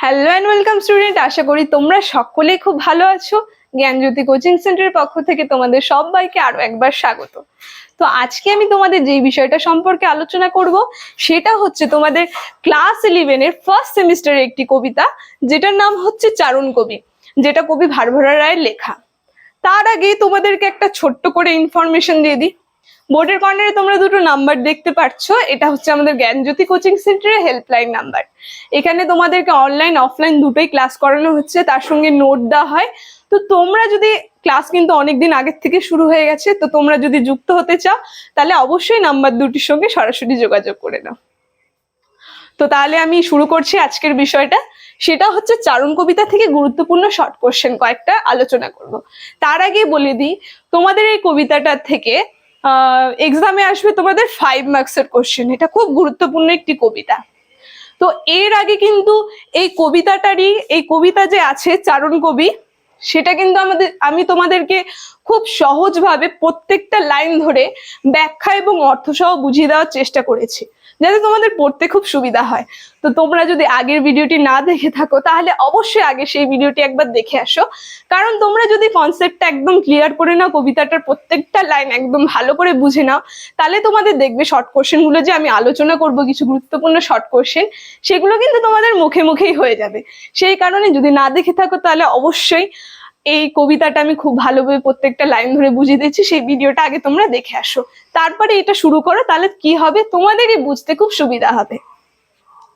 Hello and welcome student আশা করি তোমরা সকলেই খুব ভালো আছো। জ্ঞানজ্যোতি কোচিং সেন্টারের পক্ষ থেকে তোমাদের সবাইকে আরও একবার স্বাগত। তো আজকে আমি তোমাদের যেই বিষয়টা সম্পর্কে আলোচনা করব, সেটা হচ্ছে তোমাদের ক্লাস ইলেভেনের ফার্স্ট সেমিস্টারের একটি কবিতা, যেটার নাম হচ্ছে চারণ কবি, যেটা কবি ভারভরা রায়ের লেখা। তার আগে তোমাদেরকে একটা ছোট্ট করে ইনফরমেশন দিয়ে দিই। বোর্ডের কর্নারে তোমরা দুটো নাম্বার দেখতে পাচ্ছ এটা হচ্ছে আমাদের জ্ঞানজ্যোতি কোচিং সেন্টারের হেল্পলাইন নাম্বার এখানে তোমাদেরকে অনলাইন অফলাইন দুটোই ক্লাস করানো হচ্ছে। তার সঙ্গে নোট দেওয়া হয়। তো তোমরা যদি ক্লাস কিন্তু অনেকদিন আগের থেকে শুরু হয়ে গেছে, তো তোমরা যদি যুক্ত হতে চাও, তাহলে অবশ্যই নাম্বার দুটির সঙ্গে সরাসরি যোগাযোগ করে নাও। তো তাহলে আমি শুরু করছি আজকের বিষয়টা। সেটা হচ্ছে চারণ কবিতা থেকে গুরুত্বপূর্ণ শর্ট কোশ্চেন কয়েকটা আলোচনা করব। তার আগে বলে দিই, তোমাদের এই কবিতাটা থেকে এক্সামে আসবে তোমাদের ফাইভ মার্কসের কোশ্চেন এটা খুব গুরুত্বপূর্ণ একটি কবিতা। তো এর আগে কিন্তু এই কবিতাটারই, এই কবিতা যে আছে চারণ কবি, সেটা কিন্তু আমাদের, আমি তোমাদেরকে খুব সহজভাবে প্রত্যেকটা লাইন ধরে ব্যাখ্যা এবং অর্থ সহ বুঝিয়ে দেওয়ার চেষ্টা করেছি, যাতে তোমাদের পড়তে খুব সুবিধা হয়। তো তোমরা যদি আগের ভিডিওটি না দেখে থাকো, তাহলে অবশ্যই আগে সেই ভিডিওটি একবার দেখে আসো। কারণ তোমরা যদি কনসেপ্টটা একদম ক্লিয়ার করে নাও, কবিতাটার প্রত্যেকটা লাইন একদম ভালো করে বুঝে নাও, তাহলে তোমাদের দেখবে শর্ট কোশ্চেনগুলো যে আমি আলোচনা করব, কিছু গুরুত্বপূর্ণ শর্ট কোশ্চেন সেগুলো কিন্তু তোমাদের মুখে মুখেই হয়ে যাবে। সেই কারণে যদি না দেখে থাকো, তাহলে অবশ্যই এই কবিতাটা আমি খুব ভালোভাবে প্রত্যেকটা লাইন ধরে বুঝিয়ে দিচ্ছি সেই ভিডিওটা আগে তোমরা দেখে আসো। তারপরে এটা শুরু করো, তাহলে কি হবে? তোমাদেরই বুঝতে খুব সুবিধা হবে।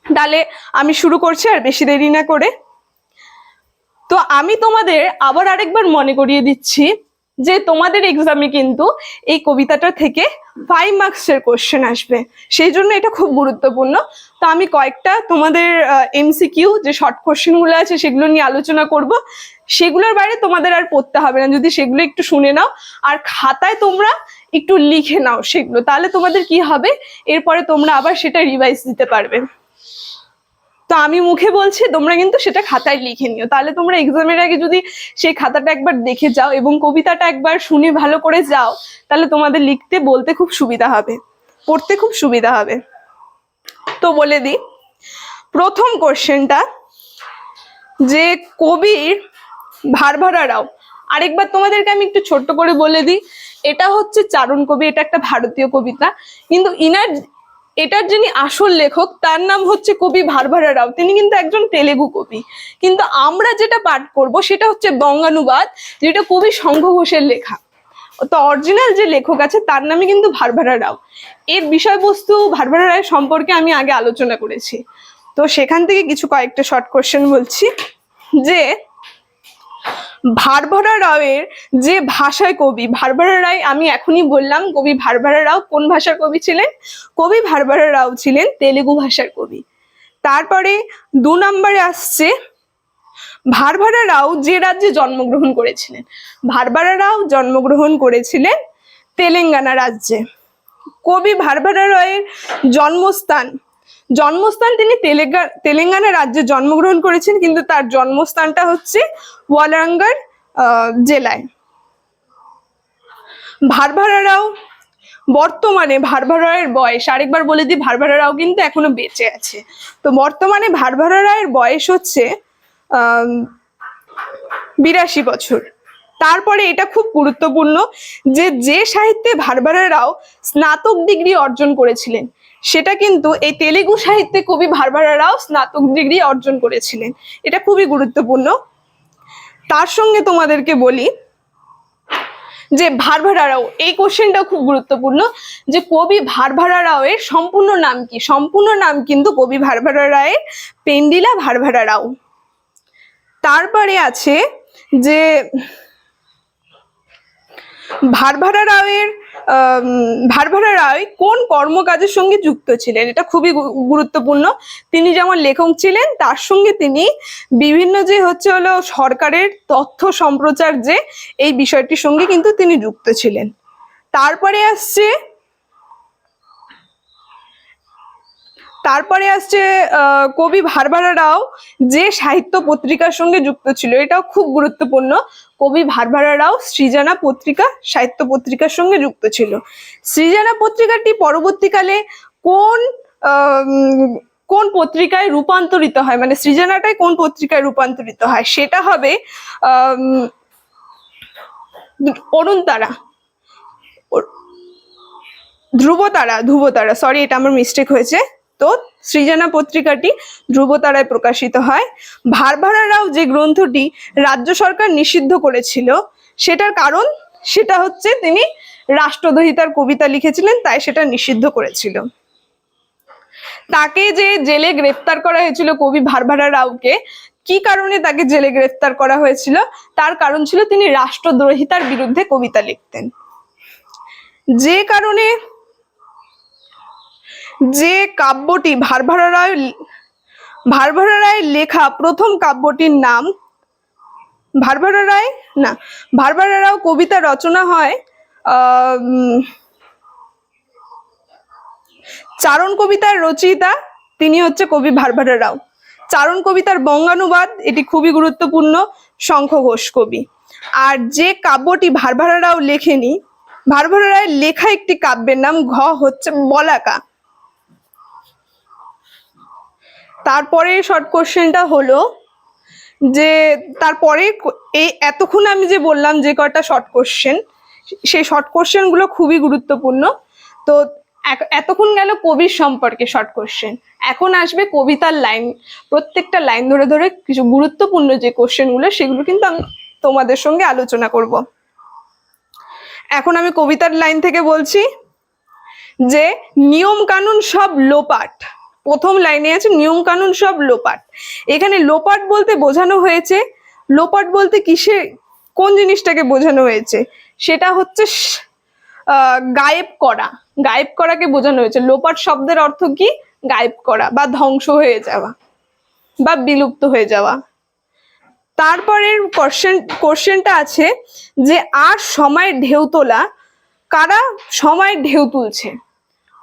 তাহলে আমি শুরু করছি আর বেশি দেরি না করে। তো আমি তোমাদের আবার আরেকবার মনে করিয়ে দিচ্ছি যে তোমাদের এক্সামে কিন্তু এই কবিতাটা থেকে ফাইভ মার্কসের কোশ্চেন আসবে। সেই জন্য এটা খুব গুরুত্বপূর্ণ। তো আমি কয়েকটা তোমাদের এমসিকিউ যে শর্ট কোশ্চেনগুলো আছে সেগুলো নিয়ে আলোচনা করব। সেগুলোর বাইরে তোমাদের আর পড়তে হবে না। যদি সেগুলো একটু শুনে নাও আর খাতায় তোমরা একটু লিখে নাও সেগুলো, তাহলে তোমাদের কি হবে? এরপরে তোমরা আবার সেটা রিভাইজ দিতে পারবে। তো আমি মুখে বলছি, তোমরা কিন্তু সেটা খাতায় লিখে নিও। তাহলে তোমরা এক্সামের আগে যদি সেই খাতাটা একবার দেখে যাও এবং কবিতাটা একবার শুনে ভালো করে যাও, তাহলে তোমাদের লিখতে, বলতে খুব সুবিধা হবে। পড়তে খুব সুবিধা হবে। তো বলে দিই, প্রথম কোশ্চেনটা যে কবির ভারভারা রাও, আরেকবার তোমাদেরকে আমি একটু ছোট্ট করে বলে দিই, এটা হচ্ছে চারণ কবি, এটা একটা ভারতীয় কবিতা, কিন্তু ইনার এটার যিনি আসল লেখক, তার নাম হচ্ছে কবি ভারভারা রাও। তিনি কিন্তু একজন তেলেগু কবি। কিন্তু আমরা যেটা পাঠ করব, সেটা হচ্ছে বঙ্গানুবাদ, যেটা কবি শঙ্খ ঘোষের লেখা। তো অরিজিনাল যে লেখক আছে, তার নামে কিন্তু ভারভারা রাও। এর বিষয়বস্তু ভারভারা রায় সম্পর্কে আমি আগে আলোচনা করেছি। তো সেখান থেকে কিছু কয়েকটা শর্ট কোশ্চেন বলছি। যে ভারভরা রাওয়ের যে ভাষায় কবি, ভারভরা রায় আমি এখনই বললাম, কবি ভারভরা রাও কোন ভাষার কবি ছিলেন? কবি ভারভরা রাও ছিলেন তেলেগু ভাষার কবি। তারপরে দু নম্বরে আসছে ভারভারা রাও যে রাজ্যে জন্মগ্রহণ করেছিলেন। ভারভারা রাও জন্মগ্রহণ করেছিলেন তেলেঙ্গানা রাজ্যে। কবি ভারভারা রায়ের জন্মস্থান জন্মস্থান তিনি তেলেঙ্গা তেলেঙ্গানা রাজ্যে জন্মগ্রহণ করেছেন, কিন্তু তার জন্মস্থানটা হচ্ছে ওয়ালাঙ্গার জেলায়। ভারভারা রাও বর্তমানে, ভারভারা রায়ের বয়স, আরেকবার বলে দিই, ভারভারা রাও কিন্তু এখনও বেঁচে আছে। তো বর্তমানে ভারভারা রায়ের বয়স হচ্ছে বিরাশি বছর। তারপরে এটা খুব গুরুত্বপূর্ণ যে যে সাহিত্যে ভারভারা রাও স্নাতক ডিগ্রি অর্জন করেছিলেন সেটা কিন্তু এই তেলেগু সাহিত্যে কবি ভারভারা রাও স্নাতক ডিগ্রি অর্জন করেছিলেন। এটা খুবই গুরুত্বপূর্ণ। তার সঙ্গে তোমাদেরকে বলি যে ভারভারা রাও, এই কোশ্চেনটাও খুব গুরুত্বপূর্ণ যে কবি ভারভারা রাওয়ের সম্পূর্ণ নাম কি? সম্পূর্ণ নাম কিন্তু কবি ভারভারা রায়ের পেন্ডিলা ভারভারা রাও। তারপরে আছে যে ভারভারা রাওয়ের ভারভারা রায় কোন কর্মকাজের সঙ্গে যুক্ত ছিলেন? এটা খুবই গুরুত্বপূর্ণ। তিনি যেমন লেখক ছিলেন, তার সঙ্গে তিনি বিভিন্ন যে হচ্ছে হলো সরকারের তথ্য সম্প্রচার যে, এই বিষয়টির সঙ্গে কিন্তু তিনি যুক্ত ছিলেন। তারপরে আসছে তারপরে আসছে কবি ভারভারা রাও, যে সাহিত্য পত্রিকার সঙ্গে যুক্ত ছিল। এটাও খুব গুরুত্বপূর্ণ। কবি ভারভারা রাও সৃজনা পত্রিকা, সাহিত্য পত্রিকার সঙ্গে যুক্ত ছিল। সৃজনা পত্রিকাটি পরবর্তীকালে কোন কোন পত্রিকায় রূপান্তরিত হয়? মানে সৃজনাটাই কোন পত্রিকায় রূপান্তরিত হয়? সেটা হবে অরুণতারা। ধ্রুবতারা ধ্রুবতারা সরি এটা আমার মিস্টেক হয়েছে। সৃজনা পত্রিকাটি ধ্রুবতারায় প্রকাশিত হয়। ভারভারা রাও যে গ্রন্থটি রাজ্য সরকার নিষিদ্ধ করেছিল, সেটার কারণ সেটা হচ্ছে তিনি রাষ্ট্রদহিতার কবিতা লিখেছিলেন, তাই সেটা নিষিদ্ধ করেছিল। তাকে যে জেলে গ্রেফতার করা হয়েছিল কবি ভারভারা রাওকে কি কারণে তাকে জেলে গ্রেফতার করা হয়েছিল? তার কারণ ছিল তিনি রাষ্ট্রদ্রোহিতার বিরুদ্ধে কবিতা লিখতেন। যে কারণে যে কাব্যটি ভারভারা রায় ভারভারা রায়ের লেখা প্রথম কাব্যটির নাম ভারভারা রায়, না, ভারভারা রাও কবিতা রচনা হয় চারণ কবিতার রচয়িতা তিনি হচ্ছে কবি ভারভারা রাও। চারণ কবিতার বঙ্গানুবাদ, এটি খুবই গুরুত্বপূর্ণ শঙ্খ ঘোষ কবি। আর যে কাব্যটি ভারভারা রাও লেখেনি, ভারভারা রায়ের লেখা একটি কাব্যের নাম ঘ হচ্ছে বলাকা তারপরে শর্ট কোশ্চেনটা হলো যে তারপরে এই এতক্ষণ আমি যে বললাম যে কটা শর্ট কোশ্চেন সেই শর্ট কোশ্চেনগুলো খুবই গুরুত্বপূর্ণ। তো এতক্ষণ গেল কবির সম্পর্কে শর্ট কোশ্চেন এখন আসবে কবিতার লাইন প্রত্যেকটা লাইন ধরে ধরে কিছু গুরুত্বপূর্ণ যে কোশ্চেনগুলো সেগুলো কিন্তু আমি তোমাদের সঙ্গে আলোচনা করব। এখন আমি কবিতার লাইন থেকে বলছি যে নিয়ম কানুন সব লোপাট। প্রথম লাইনে আছে, নিয়ম কানুন সব লোপাট। এখানে লোপাট বলতে বোঝানো হয়েছে। লোপাট বলতে কিসে, কোন জিনিসটাকে বোঝানো হয়েছে? সেটা হচ্ছে গায়েব করা। গায়েব করাকে বোঝানো হয়েছে। লোপাট শব্দের অর্থ কি? গায়েব করা বা ধ্বংস হয়ে যাওয়া বা বিলুপ্ত হয়ে যাওয়া। তারপরের কোশ্চেন কোশ্চেনটা আছে যে, আর সময়ের ঢেউ তোলা, কারা সময়ের ঢেউ তুলছে?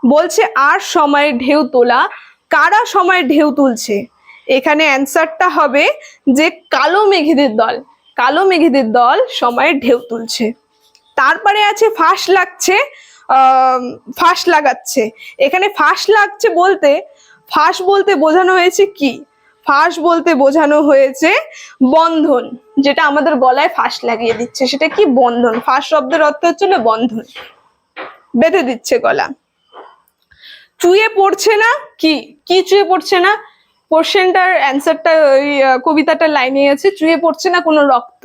বলছে, আর সময়ের ঢেউ তোলা কারা সময়ের ঢেউ তুলছে? এখানে অ্যান্সারটা হবে যে কালো মেঘেদের দল। কালো মেঘেদের দল সময়ের ঢেউ তুলছে। তারপরে আছে ফাঁস লাগছে ফাঁস লাগাচ্ছে। এখানে ফাঁস লাগছে বলতে, ফাঁস বলতে বোঝানো হয়েছে কি? ফাঁস বলতে বোঝানো হয়েছে বন্ধন, যেটা আমাদের গলায় ফাঁস লাগিয়ে দিচ্ছে। সেটা কি বন্ধন? ফাঁস শব্দের অর্থ হচ্ছিল বন্ধন। বেঁধে দিচ্ছে গলা। চুয়ে পড়ছে না? কি কি চুয়ে পড়ছে না? কোশ্চেনটার অ্যান্সারটা ওই কবিতাটা লাইনে আছে, চুয়ে পড়ছে না কোনো রক্ত?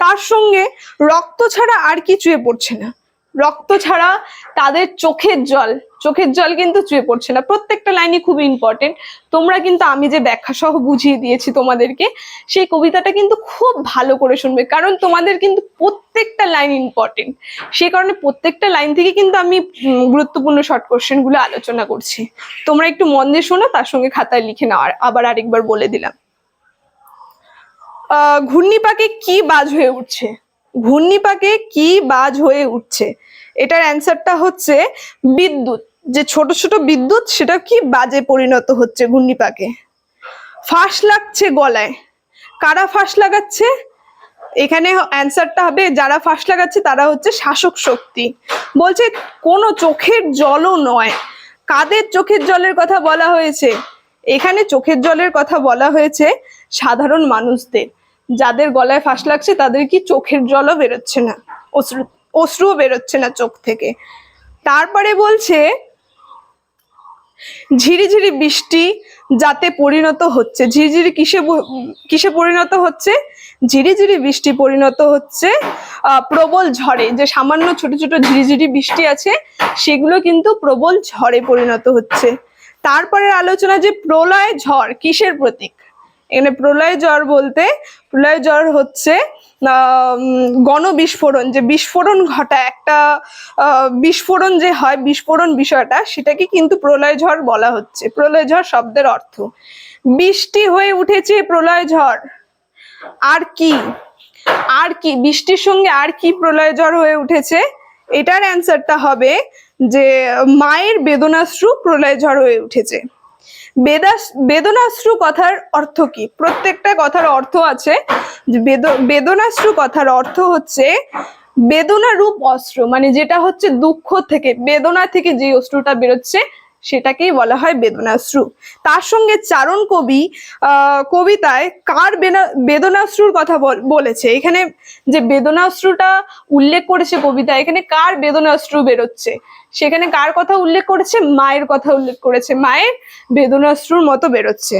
তার সঙ্গে রক্ত ছাড়া আর কি চুয়ে পড়ছে না? রক্ত ছাড়া তাদের চোখের জল চোখের জল কিন্তু চুয়ে পড়ছে না। প্রত্যেকটা লাইনই খুব ইম্পর্টেন্ট তোমরা কিন্তু আমি যে ব্যাখ্যা সহ বুঝিয়ে দিয়েছি তোমাদেরকে সেই কবিতাটা কিন্তু খুব ভালো করে শুনবে। কারণ তোমাদের কিন্তু প্রত্যেকটা লাইন ইম্পর্টেন্ট সেই কারণে প্রত্যেকটা লাইন থেকে কিন্তু আমি গুরুত্বপূর্ণ শর্ট কোশ্চেনগুলো আলোচনা করছি। তোমরা একটু মন দিয়ে শোনো তার সঙ্গে খাতায় লিখে নাও। আবার আরেকবার বলে দিলাম। আহ, ঘূর্ণিপাকে কি বাজ হয়ে উঠছে? ঘূর্ণিপাকে কি বাজ হয়ে উঠছে? এটার অ্যান্সারটা হচ্ছে বিদ্যুৎ। যে ছোট ছোট বিদ্যুৎ, সেটা কি বাজে পরিণত হচ্ছে ঘূর্ণিপাকে? ফাঁস লাগছে গলায়। কারা ফাঁস লাগাচ্ছে? এখানে অ্যান্সারটা হবে, যারা ফাঁস লাগাচ্ছে তারা হচ্ছে শাসক শক্তি। বলছে, কোনো চোখের জলও নয়। কাদের চোখের জলের কথা বলা হয়েছে? এখানে চোখের জলের কথা বলা হয়েছে সাধারণ মানুষদের। যাদের গলায় ফাঁস লাগছে তাদের কি চোখের জলও বেরোচ্ছে না? অশ্রু, অশ্রুও বেরোচ্ছে না চোখ থেকে। তারপরে বলছে, ঝিরিঝিরি বৃষ্টি যাতে পরিণত হচ্ছে। ঝিরিঝিরি কিসে কিসে পরিণত হচ্ছে? ঝিরিঝিরি বৃষ্টি পরিণত হচ্ছে প্রবল ঝড়ে। যে সামান্য ছোট ছোট ঝিরিঝিরি বৃষ্টি আছে, সেগুলো কিন্তু প্রবল ঝড়ে পরিণত হচ্ছে। তারপরের আলোচনা যে প্রলয় ঝড়, কিসের প্রতীক? এখানে প্রলয় জ্বর বলতে প্রলয় জ্বর হচ্ছে আহ, উম, গণবিস্ফোরণ যে বিস্ফোরণ ঘটায় একটা বিস্ফোরণ যে হয় বিস্ফোরণ বিষয়টা সেটাকে কিন্তু প্রলয় ঝড় বলা হচ্ছে। প্রলয় ঝড় শব্দের অর্থ। বৃষ্টি হয়ে উঠেছে প্রলয় ঝড়। আর কি? আর কি? বৃষ্টির সঙ্গে আর কি প্রলয় ঝড় হয়ে উঠেছে? এটার অ্যান্সারটা হবে যে মায়ের বেদনাশ্রু প্রলয় ঝড় হয়ে উঠেছে। বেদনাশ্রু কথার অর্থ কি? প্রত্যেকটা কথার অর্থ আছে। বেদনাশ্রু কথার অর্থ হচ্ছে বেদনা রূপ অস্ত্র মানে যেটা হচ্ছে দুঃখ থেকে, বেদনা থেকে যে অস্ত্রটা বেরোচ্ছে সেটাকেই বলা হয় বেদনাশ্রু। তার সঙ্গে চারণ কবি কবিতায় কার বেদনাশ্রুর কথা বলেছে। এখানে যে বেদনাশ্রুটা উল্লেখ করেছে কবিতা, এখানে কার বেদনাশ্রু বেরোচ্ছে? সেখানে কার কথা উল্লেখ করেছে? মায়ের কথা উল্লেখ করেছে। মায়ের বেদনাশ্রুর মতো বেরোচ্ছে।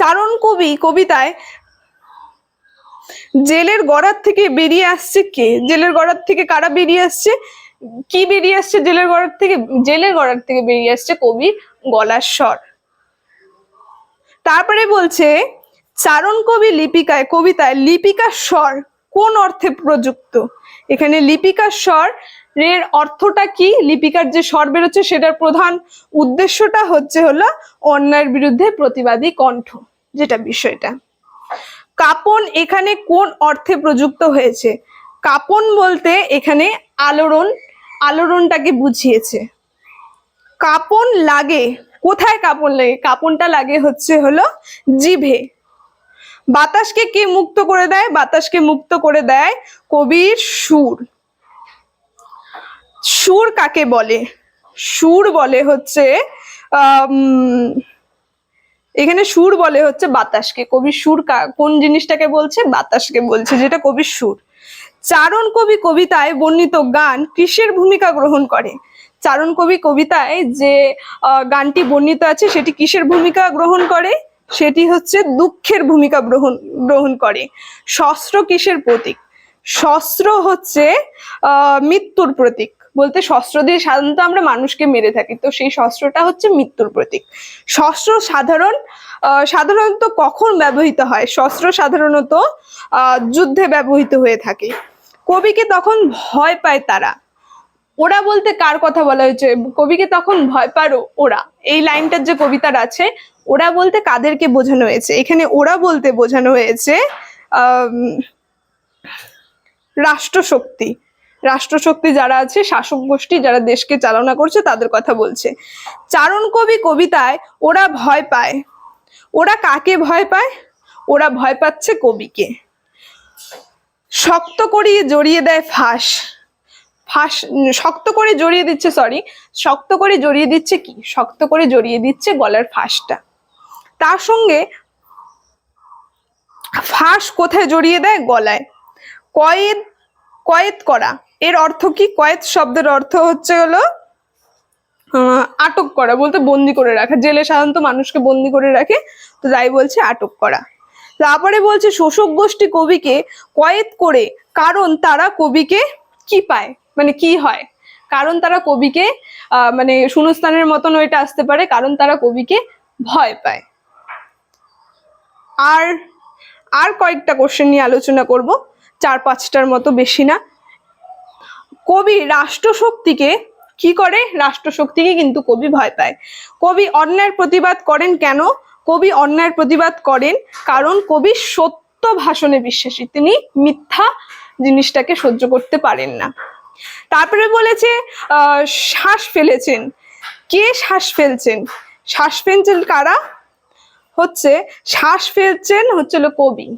চারণ কবি কবিতায়, জেলের গড়ার থেকে বেরিয়ে আসছে কে? জেলের গড়ার থেকে কারা বেরিয়ে আসছে? কি বেরিয়ে আসছে জেলের গড়ার থেকে? জেলের গড়ার থেকে বেরিয়ে আসছে কবি গলার স্বর। তারপরে বলছে, চারণ কবি লিপিকায়, কবিতায় লিপিকার স্বর কোন অর্থে প্রযুক্ত? এখানে লিপিকার স্বর এর অর্থটা কি? লিপিকার যে স্বর বেরোচ্ছে, সেটার প্রধান উদ্দেশ্যটা হচ্ছে হলো অন্যায়ের বিরুদ্ধে প্রতিবাদী কণ্ঠ, যেটা বিষয়টা। কাপন এখানে কোন অর্থে প্রযুক্ত হয়েছে? কাপন বলতে এখানে আলোড়ন আলোড়নটাকে বুঝিয়েছে। কাপন লাগে। কোথায় কাপন লাগে? কাপনটা লাগে হচ্ছে হলো জিভে। বাতাসকে কে মুক্ত করে দেয়? বাতাসকে মুক্ত করে দেয় কবির সুর। সুর কাকে বলে? সুর বলে হচ্ছে এখানে সুর বলে হচ্ছে বাতাসকে। কবির সুর কোন জিনিসটাকে বলছে? বাতাসকে বলছে, যেটা কবির সুর। চারণ কবি কবিতায় বর্ণিত গান কিসের ভূমিকা গ্রহণ করে? চারণ কবি কবিতায় যে গানটি বর্ণিত আছে, সেটি কিসের ভূমিকা গ্রহণ করে? সেটি হচ্ছে দুঃখের ভূমিকা গ্রহণ গ্রহণ করে। শস্ত্র কিসের প্রতীক? শস্ত্র হচ্ছে মৃত্যুর প্রতীক। বলতে শস্ত্র দিয়ে সাধারণত আমরা মানুষকে মেরে থাকি, তো সেই শস্ত্রটা হচ্ছে মৃত্যুর প্রতীক। শস্ত্র সাধারণ সাধারণত কখন ব্যবহৃত হয়? শস্ত্র সাধারণত যুদ্ধে ব্যবহৃত হয়ে থাকে। কবিকে তখন ভয় পায় তারা। ওরা বলতে কার কথা বলা হয়েছে? কবিকে তখন ভয় পারো ওরা। এই লাইনটার যে কবিতার আছে, ওরা বলতে কাদেরকে বোঝানো হয়েছে? এখানে ওরা বলতে বোঝানো হয়েছে রাষ্ট্রশক্তি। রাষ্ট্রশক্তি যারা আছে, শাসক গোষ্ঠী যারা দেশকে চালনা করছে, তাদের কথা বলছে। চারণ কবি কবিতায় ওরা ভয় পায়। ওরা কাকে ভয় পায়? ওরা ভয় পাচ্ছে কবিকে। শক্ত করিয়ে জড়িয়ে দেয় ফাঁস। ফাঁস, শক্ত করে জড়িয়ে দিচ্ছে সরি শক্ত করে জড়িয়ে দিচ্ছে কি? শক্ত করে জড়িয়ে দিচ্ছে গলার ফাঁসটা। তার সঙ্গে ফাঁস কোথায় জড়িয়ে দেয়? গলায়। কয়েদ কয়েদ করা। এর অর্থ কি? কয়েদ শব্দের অর্থ হচ্ছে হলো আটক করা। বলতে বন্দি করে রাখা। জেলে সাধারণত মানুষকে বন্দি করে রাখে, তো তাই বলছে আটক করা। তারপরে বলছে শোষক গোষ্ঠী কবিকে কয়েদ করে কারণ তারা কবিকে কি পায়? মানে কি হয়? কারণ তারা কবিকে মানে শূন্যস্থানের মতন ওইটা আসতে পারে, কারণ তারা কবিকে ভয় পায়। আর আর কয়েকটা কোশ্চেন নিয়ে আলোচনা করব, চার পাঁচটার মতো বেশি না। কবি রাষ্ট্রশক্তিকে কি করে? রাষ্ট্রশক্তিকে কিন্তু কবি ভয় পায়। কবি অন্যায়ের প্রতিবাদ করেন কেন? কবি অন্যায়ের প্রতিবাদ করেন, কারণ কবি সত্য ভাষণে বিশ্বাসী। তিনি মিথ্যা জিনিসটাকে সহ্য করতে পারেন না। তারপরে বলেছে শ্বাস ফেলেছেন। কে শ্বাস ফেলছেন? শ্বাস ফেলছেন কারা? হচ্ছে, শ্বাস ফেলছেন হচ্ছে কবি।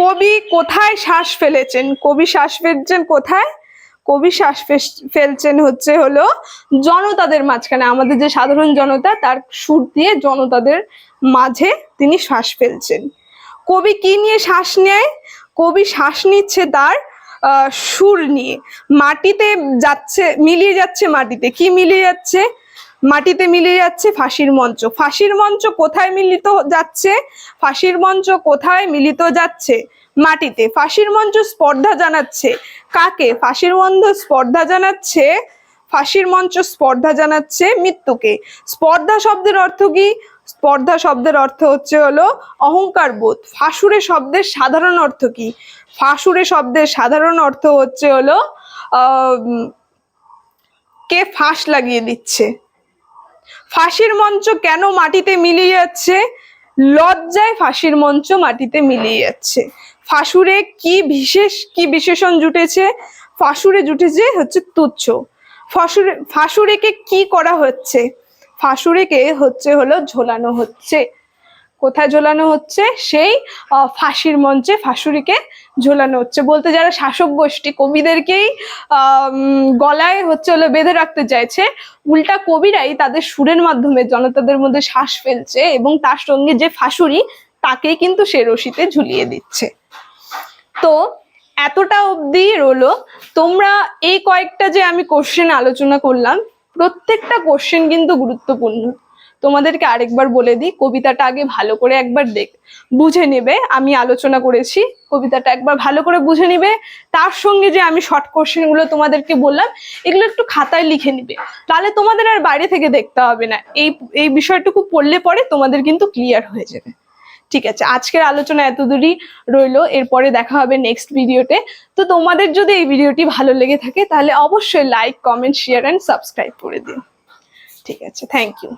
কবি কোথায় শ্বাস ফেলেছেন? কবি শ্বাস ফেলছেন কোথায়? কবি শ্বাস ফেলছেন হচ্ছে হলো জনতাদের মাঝখানে, আমাদের যে সাধারণ জনতা, তার সুর দিয়ে জনতাদের মাঝে তিনি শ্বাস ফেলছেন। কবি কি নিয়ে শ্বাস নেয়? কবি শ্বাস নিচ্ছে তার সুর নিয়ে। মাটিতে যাচ্ছে, মিলিয়ে যাচ্ছে মাটিতে। কি মিলিয়ে যাচ্ছে? মাটিতে মিলিয়ে যাচ্ছে ফাঁসির মঞ্চ। ফাঁসির মঞ্চ কোথায় মিলিত যাচ্ছে? ফাঁসির মঞ্চ কোথায় মিলিত যাচ্ছে? মাটিতে। ফাঁসির মঞ্চ স্পর্ধা জানাচ্ছে। কাকে? ফাঁসির মঞ্চ স্পর্ধা জানাচ্ছে, ফাঁসির মঞ্চ স্পর্ধা জানাচ্ছে মৃত্যুকে। স্পর্ধা শব্দের অর্থ কি? স্পর্ধা শব্দের অর্থ হচ্ছে হলো অহংকার বোধ। ফাঁসুরে শব্দের সাধারণ অর্থ কি? ফাঁসুরে শব্দের সাধারণ অর্থ হচ্ছে হলো কে ফাঁস লাগিয়ে দিচ্ছে। ফাঁসির মঞ্চ কেন মাটিতে মিলিয়ে যাচ্ছে? লজ্জায় ফাঁসির মঞ্চ মাটিতে মিলিয়ে যাচ্ছে। ফাঁসুরে কি বিশেষ, কি বিশেষণ জুটেছে? ফাঁসুরে জুটেছে হচ্ছে তুচ্ছ। ফাঁসুরে, ফাঁসুরেকে কি করা হচ্ছে? ফাঁসুরেকে হচ্ছে হলো ঝোলানো হচ্ছে। কোথায় ঝোলানো হচ্ছে? সেই ফাঁসির মঞ্চে ফাঁসুরিকে ঝোলানো হচ্ছে। বলতে যারা শাসক গোষ্ঠী, কবিদেরকেই গলায় হচ্ছে হলো বেঁধে রাখতে চাইছে, উল্টা কবিরাই তাদের সুরের মাধ্যমে জনতাদের মধ্যে শ্বাস ফেলছে এবং তার সঙ্গে যে ফাঁসুরি, তাকেই কিন্তু সে রশিতে ঝুলিয়ে দিচ্ছে। তো এতটা অবধি রলো তোমরা এই কয়েকটা যে আমি কোশ্চেন আলোচনা করলাম, প্রত্যেকটা কোশ্চেন কিন্তু গুরুত্বপূর্ণ। তোমাদেরকে আরেকবার বলে দিই, কবিতাটা আগে ভালো করে একবার দেখ, বুঝে নেবে। আমি আলোচনা করেছি, কবিতাটা একবার ভালো করে বুঝে নিবে। তার সঙ্গে যে আমি শর্ট কোশ্চেনগুলো তোমাদেরকে বললাম, এগুলো একটু খাতায় লিখে নিবে। তাহলে তোমাদের আর বাইরে থেকে দেখতে হবে না। এই এই বিষয়টুকু পড়লে পরে তোমাদের কিন্তু ক্লিয়ার হয়ে যাবে। ঠিক আছে, আজকের আলোচনা এতদূরই রইল, এরপরে দেখা হবে নেক্সট ভিডিওতে তো তোমাদের যদি এই ভিডিওটি ভালো লেগে থাকে, তাহলে অবশ্যই like comment share and subscribe করে দিন ঠিক আছে থ্যাংক ইউ